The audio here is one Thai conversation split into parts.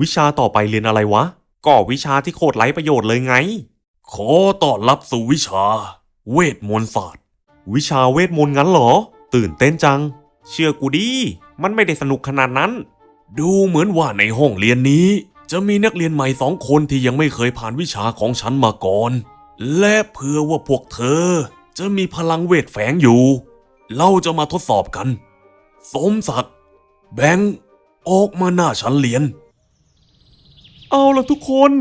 วิชาต่อไปเรียนอะไรวะ ก็วิชาที่โคตรไร้ประโยชน์เลยไง ขอต้อนรับสู่วิชา เวทมนต์ศาสตร์ วิชาเวทมนต์งั้นเหรอ ตื่นเต้นจัง เชื่อกูดิ มันไม่ได้สนุกขนาดนั้น ดูเหมือนว่าในห้องเรียนนี้ จะมีนักเรียนใหม่สองคนที่ยังไม่เคยผ่านวิชาของฉันมาก่อน และเพื่อว่าพวกเธอ จะมีพลังเวทแฝงอยู่ เราจะมาทดสอบกัน สมศักดิ์แบงค์ออกมาหน้าชั้นเรียน เอาละทุกคน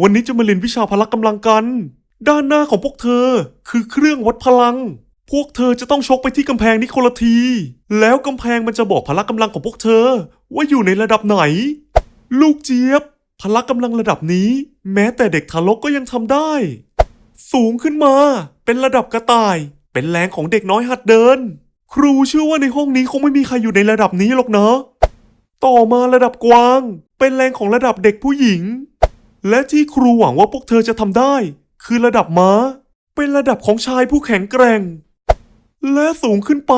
วันนี้จะมาเรียนวิชาพละกำลังกัน ด้านหน้าของพวกเธอคือเครื่องวัดพลัง พวกเธอจะต้องชกไปที่กำแพงนี้คนละที แล้วกำแพงมันจะบอกพละกำลังของพวกเธอ ว่าอยู่ในระดับไหน ลูกเจี๊ยบ พละกำลังระดับนี้ แม้แต่เด็กทารกก็ยังทำได้ สูงขึ้นมา เป็นระดับกระต่าย เป็นแรงของเด็กน้อยหัดเดิน ครูเชื่อว่าในห้องนี้คงไม่มีใครอยู่ในระดับนี้หรอกนะต่อมาระดับกวาง เป็นแรงของระดับเด็กผู้หญิง และที่ครูหวังว่าพวกเธอจะทำได้ คือระดับม้า เป็นระดับของชายผู้แข็งแกร่ง และสูงขึ้นไป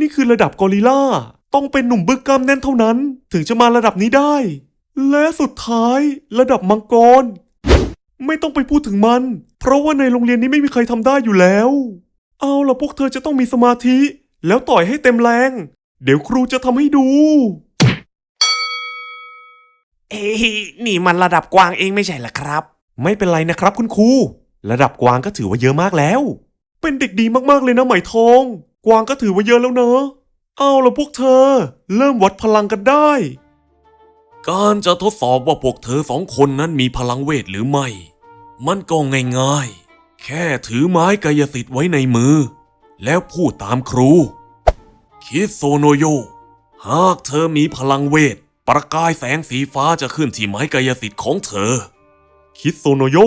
นี่คือระดับกอริลลาต้องเป็นหนุ่มบึกกล้ามแน่นเท่านั้น ถึงจะมาระดับนี้ได้ และสุดท้าย ระดับมังกร ไม่ต้องไปพูดถึงมัน เพราะว่าในโรงเรียนนี้ไม่มีใครทำได้อยู่แล้ว เอาล่ะพวกเธอจะต้องมีสมาธิ แล้วต่อยให้เต็มแรง เดี๋ยวครูจะทำให้ดู เอ้ยนี่มันระดับกวางเองไม่ใช่เหรอครับ ไม่เป็นไรนะครับคุณครู ระดับกวางก็ถือว่าเยอะมากแล้ว เป็นเด็กดีมากๆเลยนะไหมทอง กวางก็ถือว่าเยอะแล้วเนอะเอาละพวกเธอ เริ่มวัดพลังกันได้ การจะทดสอบว่าพวกเธอสองคนนั้นมีพลังเวทหรือไม่ มันก็ง่ายๆ แค่ถือไม้กายสิทธิ์ไว้ในมือ แล้วพูดตามครู คิดโซโนโย หากเธอมีพลังเวท ประกายแสงสีฟ้าจะขึ้นที่ไม้กายสิทธิ์ของเธอ คิดโซโนโย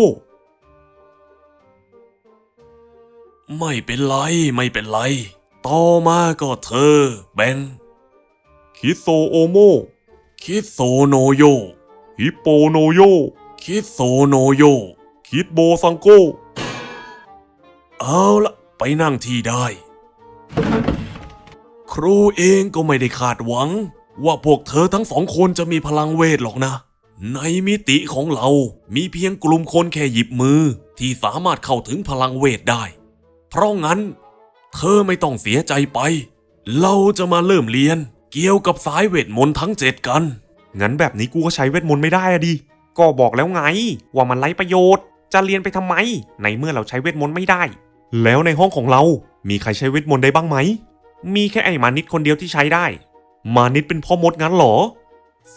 ไม่เป็นไร ไม่เป็นไร ต่อมาก็เธอ แบง คิดโซโอโม คิดโซโนโย ฮิปโปโนโย คิดโซโนโย คิดโบซังโก เอาละไปนั่งที่ได้ ครูเองก็ไม่ได้คาดหวัง ว่าพวกเธอทั้งสองคนจะมีพลังเวทหรอกนะ ในมิติของเรา มีเพียงกลุ่มคนแค่หยิบมือ ที่สามารถเข้าถึงพลังเวทได้ เพราะงั้น เธอไม่ต้องเสียใจไป เราจะมาเริ่มเรียน เกี่ยวกับสายเวทมนต์ทั้งเจ็ดกัน งั้นแบบนี้กูก็ใช้เวทมนต์ไม่ได้อะดิ ก็บอกแล้วไง ว่ามันไร้ประโยชน์ จะเรียนไปทำไม ในเมื่อเราใช้เวทมนต์ไม่ได้ แล้วในห้องของเรา มีใครใช้เวทมนต์ได้บ้างไหม มีแค่ไอ้มานิดคนเดียวที่ใช้ได้ มานิดเป็นพ่อมดงั้นเหรอ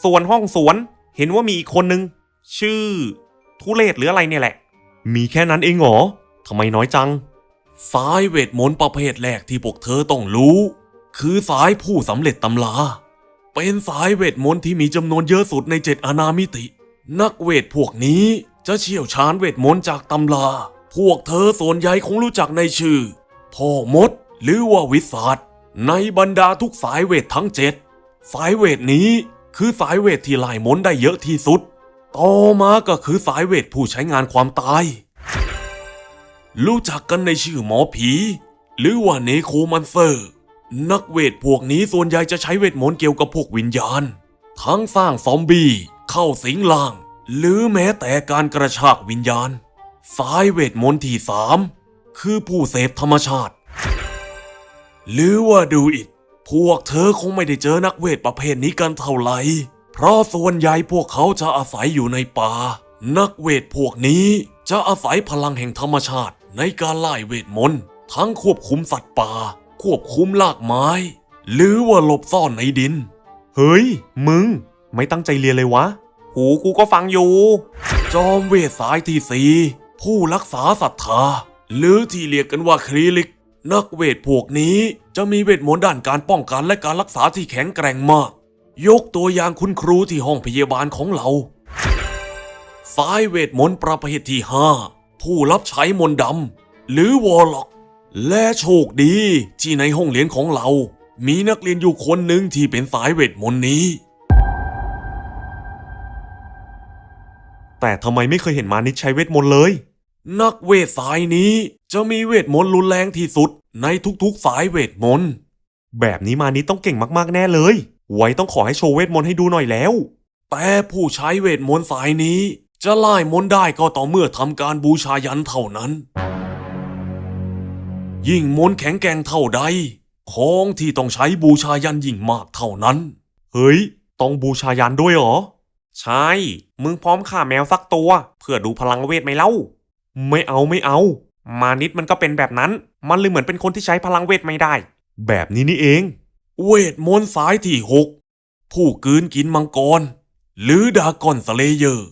ส่วนห้องสวนเห็นว่ามีอีกคนนึง ชื่อ ทุเลศหรืออะไรเนี่ยแหละ มีแค่นั้นเองเหรอทำไมน้อยจัง สายเวทมนต์ประเภทแรกที่พวกเธอต้องรู้ คือสายผู้สำเร็จตำรา เป็นสายเวทมนต์ที่มีจำนวนเยอะสุดในเจ็ดอนามิติ นักเวทพวกนี้จะเชี่ยวชาญเวทมนต์จากตำรา พวกเธอส่วนใหญ่คงรู้จักในชื่อ พ่อมดหรือว่าวิสัท ในบรรดาทุกสายเวททั้งเจ็ดสายเวทนี้คือสายเวทที่ไล่มนได้เยอะที่สุด ต่อมาก็คือสายเวทผู้ใช้งานความตาย รู้จักกันในชื่อหมอผี หรือว่าเนโคมันเซอร์ นักเวทพวกนี้ส่วนใหญ่จะใช้เวทมนต์เกี่ยวกับพวกวิญญาณ ทั้งสร้างซอมบี้เข้าสิงล่าง หรือแม้แต่การกระชากวิญญาณสายเวทมนต์ที่สามคือผู้เสพธรรมชาติ หรือว่าดูอิดพวกเธอคงไม่ได้เจอนักเวทประเภทนี้กันเท่าไหร่ เพราะส่วนใหญ่พวกเขาจะอาศัยอยู่ในป่า นักเวทพวกนี้จะอาศัยพลังแห่งธรรมชาติในการไล่เวทมนต์ ทั้งควบคุมสัตว์ป่า ควบคุมลากไม้ หรือว่าหลบซ่อนในดิน เฮ้ย มึง ไม่ตั้งใจเรียนเลยวะ หูกูก็ฟังอยู่ จอมเวทสายที่สี่ผู้รักษาศรัทธา หรือที่เรียกกันว่าคลีลิก นักเวทพวกนี้จะมีเวทมนต์ด้านการป้องกันและการรักษาที่แข็งแกร่งมาก ยกตัวอย่างคุณครูที่ห้องพยาบาลของเรา สายเวทมนต์ประเภทที่ห้าผู้รับใช้มนต์ดำหรือวอลล็อก และโชคดีที่ในห้องเรียนของเรา มีนักเรียนอยู่คนหนึ่งที่เป็นสายเวทมนต์นี้ แต่ทำไมไม่เคยเห็นมานิดใช้เวทมนต์เลย นักเวทสายนี้ จะมีเวทมนต์รุนแรงที่สุดในทุกๆสายเวทมนต์แบบนี้มานิดต้องเก่งมากๆแน่เลย ไว้ต้องขอให้โชว์เวทมนต์ให้ดูหน่อยแล้ว แต่ผู้ใช้เวทมนต์สายนี้ จะไล่มนต์ได้ก็ต่อเมื่อทำการบูชายันเท่านั้น ยิ่งมนต์แข็งแกร่งเท่าใดของที่ต้องใช้บูชายันยิ่งมากเท่านั้น เฮ้ย ต้องบูชายันด้วยเหรอ ใช่ มึงพร้อมฆ่าแมวสักตัว เพื่อดูพลังเวทไหมเล่า ไม่เอาไม่เอา มานิดมันก็เป็นแบบนั้น มันเลยเหมือนเป็นคนที่ใช้พลังเวทไม่ได้ แบบนี้นี่เอง เวทมนต์สายที่หกผู้กลืนกินมังกร หรือดากอนสเลเยอร์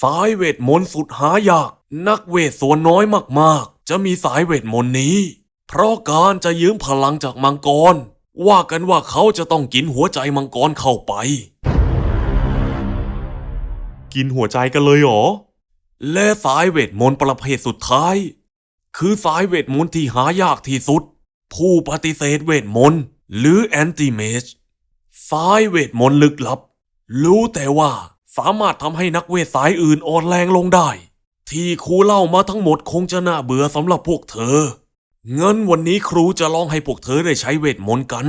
สายเวทมนต์สุดหายาก นักเวทส่วนน้อยมากๆ จะมีสายเวทมนต์นี้ เพราะการจะยืมพลังจากมังกร ว่ากันว่าเขาจะต้องกินหัวใจมังกรเข้าไป กินหัวใจกันเลยเหรอ และสายเวทมนต์ประเภทสุดท้าย คือสายเวทมนต์ที่หายากที่สุด ผู้ปฏิเสธเวทมนต์หรือแอนติเมจสายเวทมนต์ลึกลับ รู้แต่ว่าสามารถทำให้นักเวทสายอื่นอ่อนแรงลงได้ ที่ครูเล่ามาทั้งหมดคงจะน่าเบื่อสำหรับพวกเธอ เงินวันนี้ครูจะลองให้พวกเธอได้ใช้เวทมนต์กัน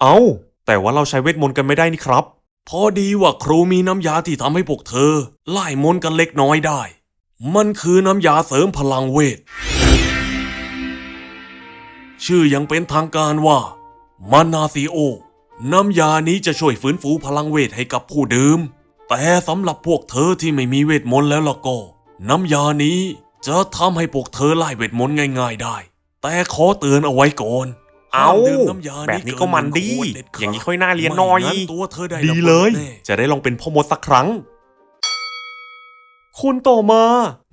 เอาแต่ว่าเราใช้เวทมนต์กันไม่ได้นี่ครับ พอดีว่าครูมีน้ำยาที่ทำให้พวกเธอไล่มนต์กันเล็กน้อยได้ มันคือน้ำยาเสริมพลังเวท ชื่อยังเป็นทางการว่ามานาซิโอ น้ำยานี้จะช่วยฟื้นฟูพลังเวทให้กับผู้ดื่ม แต่สำหรับพวกเธอที่ไม่มีเวทมนต์แล้วล่ะก็ น้ำยานี้จะทำให้พวกเธอไล่เวทมนต์ง่าย ๆได้ แต่ขอเตือนเอาไว้ก่อนเอาห้มดื่มน้ำยาแบบนี้ก็มันดีเกิหงขวเขดอย่างนี้ค่อยน่าเรียนหน่อยไม่งั้ตัวเธอได้ดีระเลบิยแน่จะได้ลองเป็นพ่อมดสักครั้ง คุณต่อมา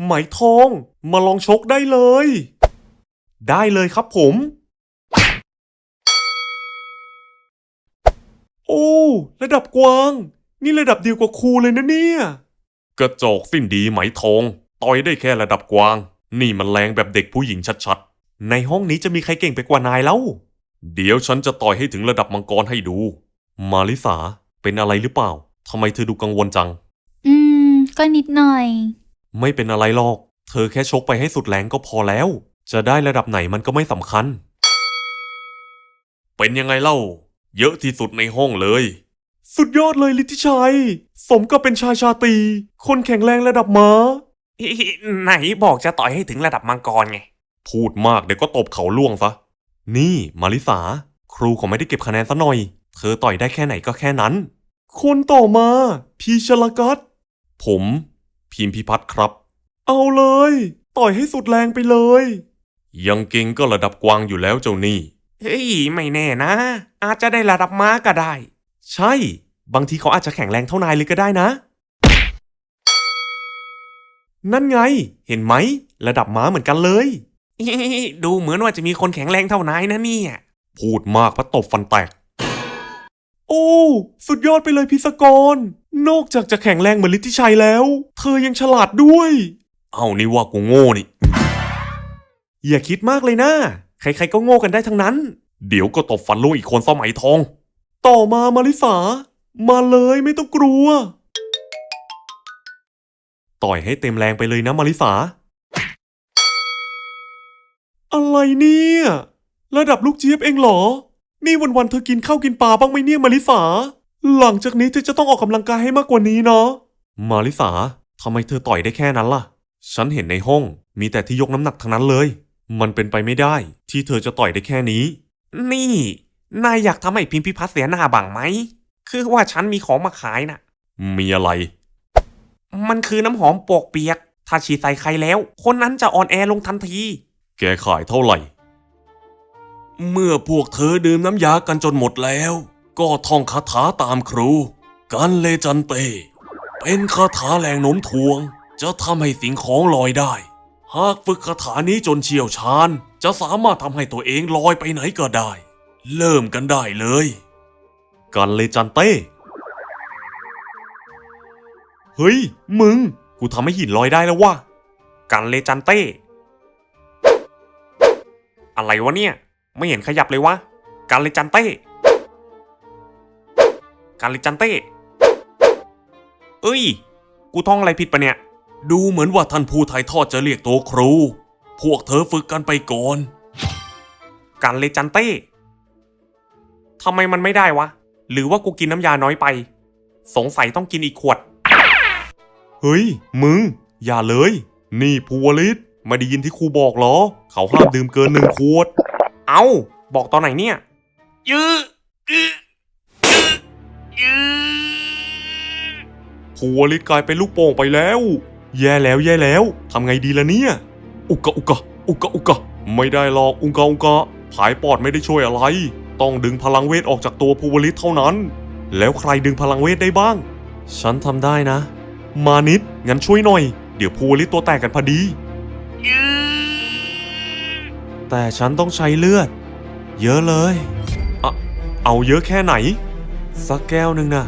ไหมทอง มาลองชกได้เลย ได้เลยครับผม โอ้ ระดับกวาง นี่ระดับเดียวกว่าครูเลยนะเนี่ย กระจอกสิ้นดีไหมทอง ต่อยได้แค่ระดับกวาง นี่มันแรงแบบเด็กผู้หญิงชัดในห้องนี้จะมีใครเก่งไปกว่านายแล้วๆเดี๋ยวฉันจะต่อยให้ถึงระดับมังกรให้ดู มาริสาเป็นอะไรหรือเปล่าทำไมเธอดูกังวลจังอืม ก็นิดหน่อย ไม่เป็นอะไรหรอก เธอแค่ชกไปให้สุดแรงก็พอแล้ว จะได้ระดับไหนมันก็ไม่สำคัญ เป็นยังไงเล่า เยอะที่สุดในห้องเลย สุดยอดเลยลิทธิชัย สมกับเป็นชายชาตรีคนแข็งแรงระดับม้า ไหนบอกจะต่อยให้ถึงระดับมังกรไง พูดมากเดี๋ยวก็ตบเขาล่วงซะ นี่มาริสา ครูเขาไม่ได้เก็บคะแนนซะหน่อย เธอต่อยได้แค่ไหนก็แค่นั้น คนต่อมา พีชลกัต ผมพิมพิพัฒน์ครับ เอาเลย ต่อยให้สุดแรงไปเลย ยังเก่งก็ระดับกวางอยู่แล้วเจ้านี่ เฮ้ย ไม่แน่นะ อาจจะได้ระดับม้าก็ได้ ใช่ บางทีเขาอาจจะแข็งแรงเท่านายเลยก็ได้นะ นั่นไง เห็นไหม ระดับม้าเหมือนกันเลย ดูเหมือนว่าจะมีคนแข็งแรงเท่านายนะเนี่ย พูดมากพระตบฟันแตก โอ้ สุดยอดไปเลยพิศกร นอกจากจะแข็งแรงเหมือนลิทธิชัยแล้ว เธอยังฉลาดด้วย เอานี่ว่ากูโง่นี่ อย่าคิดมากเลยนะ ใครๆก็โง่กันได้ทั้งนั้น เดี๋ยวก็ตบฟันลูกอีกคนสมัยทอง ต่อมามาริสา มาเลยไม่ต้องกลัว ต่อยให้เต็มแรงไปเลยนะมาริสา อะไรเนี่ย ระดับลูกเจี๊ยบเองเหรอ นี่วันๆเธอกินข้าวกินปลาบ้างไหมเนี่ยมาริสา หลังจากนี้เธอจะต้องออกกำลังกายให้มากกว่านี้เนาะ มาริสาทำไมเธอต่อยได้แค่นั้นล่ะ ฉันเห็นในห้องมีแต่ที่ยกน้ำหนักทั้งนั้นเลย มันเป็นไปไม่ได้ ที่เธอจะต่อยได้แค่นี้ นี่ นายอยากทำให้พิมพิพัฒน์เสียหน้าบ้างไหม คือว่าฉันมีของมาขายน่ะ มีอะไร มันคือน้ำหอมปวกเปียก ถ้าฉีดใส่ใครแล้ว คนนั้นจะอ่อนแอลงทันที แกขายเท่าไหร่ เมื่อพวกเธอดื่มน้ำยากันจนหมดแล้ว ก็ท่องคาถาตามครู กันเลจันเต เป็นคาถาแรงโน้มถ่วง จะทำให้สิ่งของลอยได้ หากฝึกคาถานี้จนเชี่ยวชาญ จะสามารถทำให้ตัวเองลอยไปไหนก็ได้ เริ่มกันได้เลย กันเลจันเต้ เฮ้ย มึง กูทำให้หินลอยได้แล้วว่ะ กันเลจันเต้ อะไรวะเนี่ย ไม่เห็นขยับเลยวะ กันเลจันเต้ กันเลจันเต้เอ้ย กูท่องอะไรผิดปะเนี่ย ดูเหมือนว่าท่านผู้ถ่ายทอดจะเรียกตัวครู พวกเธอฝึกกันไปก่อนกันเลจันเต้ทำไมมันไม่ได้วะ หรือว่ากูกินน้ำยาน้อยไป สงสัยต้องกินอีกขวด เฮ้ย มึง อย่าเลย นี่ภูวลิตไม่ได้ยินที่ครูบอกเหรอ เขาห้ามดื่มเกินหนึ่งขวด เอ้า บอกตอนไหนเนี่ยยื้อ ภูวลิตกลายเป็นลูกโป่งไปแล้ว แย่แล้วแย่แล้วทำไงดีล่ะเนี่ย อุกกะอุกกะอุกกะอุกกะไม่ได้หรอกอุงกะอุงกะผายปอดไม่ได้ช่วยอะไร ต้องดึงพลังเวทออกจากตัวภูวลิตเท่านั้น แล้วใครดึงพลังเวทได้บ้าง ฉันทำได้นะ มานิดงั้นช่วยหน่อย เดี๋ยวภูวลิตตัวแตกกันพอดี แต่ฉันต้องใช้เลือด เยอะเลยอะเอาเยอะแค่ไหน สักแก้วหนึ่งนะ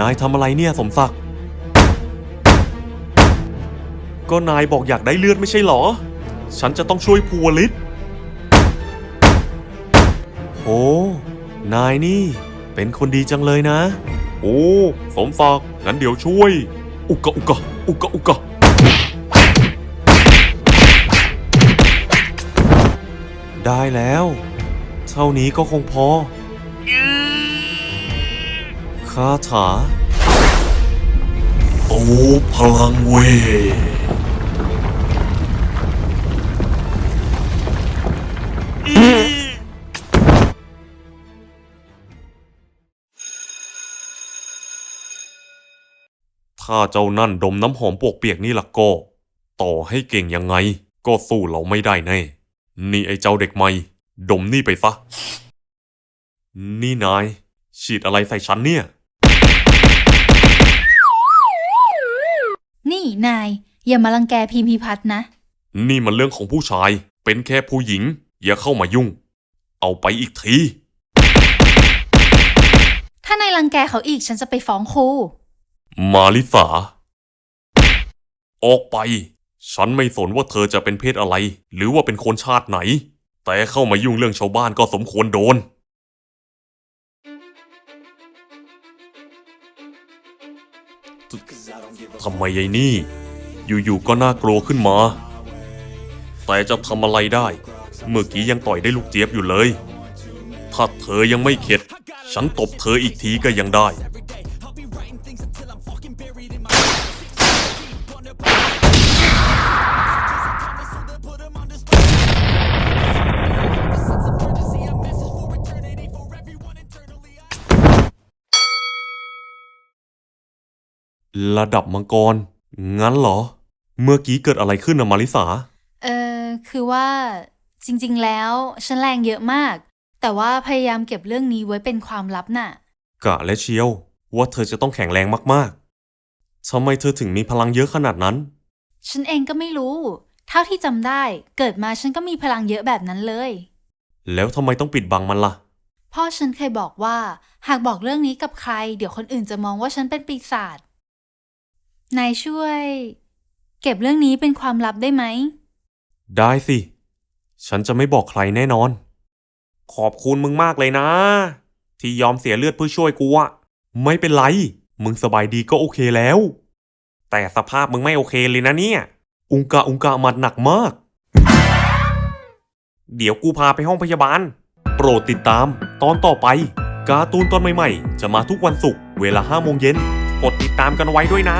นายทำอะไรเนี่ยสมศักดิ์ ก็นายบอกอยากได้เลือดไม่ใช่เหรอ ฉันจะต้องช่วยภูวลิตโอ้ นายนี่ เป็นคนดีจังเลยนะ โอ้ สมศักดิ์งั้นเดี๋ยวช่วย อุกกะอุกกะอุกกะอุกกะได้แล้ว เท่านี้ก็คงพอาถา โอ้พลังเวทถ้าเจ้านั่นดมน้ำหอมปวกเปียกนี่ล่ะก็ ต่อให้เก่งยังไง ก็สู้เราไม่ได้แน่ นี่ไอ้เจ้าเด็กใหม่ ดมนี่ไปซะ นี่นาย ฉีดอะไรใส่ฉันเนี่ย นี่นาย อย่ามารังแกพิมพิพัฒน์นะ นี่มันเรื่องของผู้ชาย เป็นแค่ผู้หญิง อย่าเข้ามายุ่ง เอาไปอีกที ถ้านายรังแกเขาอีกฉันจะไปฟ้องครู มาลิสา ออกไป ฉันไม่สนว่าเธอจะเป็นเพศอะไร หรือว่าเป็นคนชาติไหน แต่เข้ามายุ่งเรื่องชาวบ้านก็สมควรโดน ทำไมยายนี่ อยู่ๆก็น่ากลัวขึ้นมา แต่จะทำอะไรได้ เมื่อกี้ยังต่อยได้ลูกเจี๊ยบอยู่เลย ถ้าเธอยังไม่เข็ด ฉันตบเธออีกทีก็ยังได้ ระดับมังกร งั้นเหรอ เมื่อกี้เกิดอะไรขึ้นนะมาริสา เออคือว่าจริงๆแล้วฉันแรงเยอะมาก แต่ว่าพยายามเก็บเรื่องนี้ไว้เป็นความลับน่ะ กะและเชียว ว่าเธอจะต้องแข็งแรงมากๆทำไมเธอถึงมีพลังเยอะขนาดนั้น ฉันเองก็ไม่รู้ เท่าที่จำได้เกิดมาฉันก็มีพลังเยอะแบบนั้นเลย แล้วทำไมต้องปิดบังมันล่ะ พ่อฉันเคยบอกว่า หากบอกเรื่องนี้กับใคร เดี๋ยวคนอื่นจะมองว่าฉันเป็นปีศาจ นายช่วย เก็บเรื่องนี้เป็นความลับได้ไหม ได้สิ ฉันจะไม่บอกใครแน่นอน ขอบคุณมึงมากเลยนะ ที่ยอมเสียเลือดเพื่อช่วยกูอะไม่เป็นไร มึงสบายดีก็โอเคแล้ว แต่สภาพมึงไม่โอเคเลยนะเนี่ย อุงกะอุงกะหมัดหนักมาก เดี๋ยวกูพาไปห้องพยาบาล โปรดติดตามตอนต่อไป การ์ตูนตอนใหม่ๆ จะมาทุกวันศุกร์เวลา5โมงเย็นกดติดตามกันไว้ด้วยนะ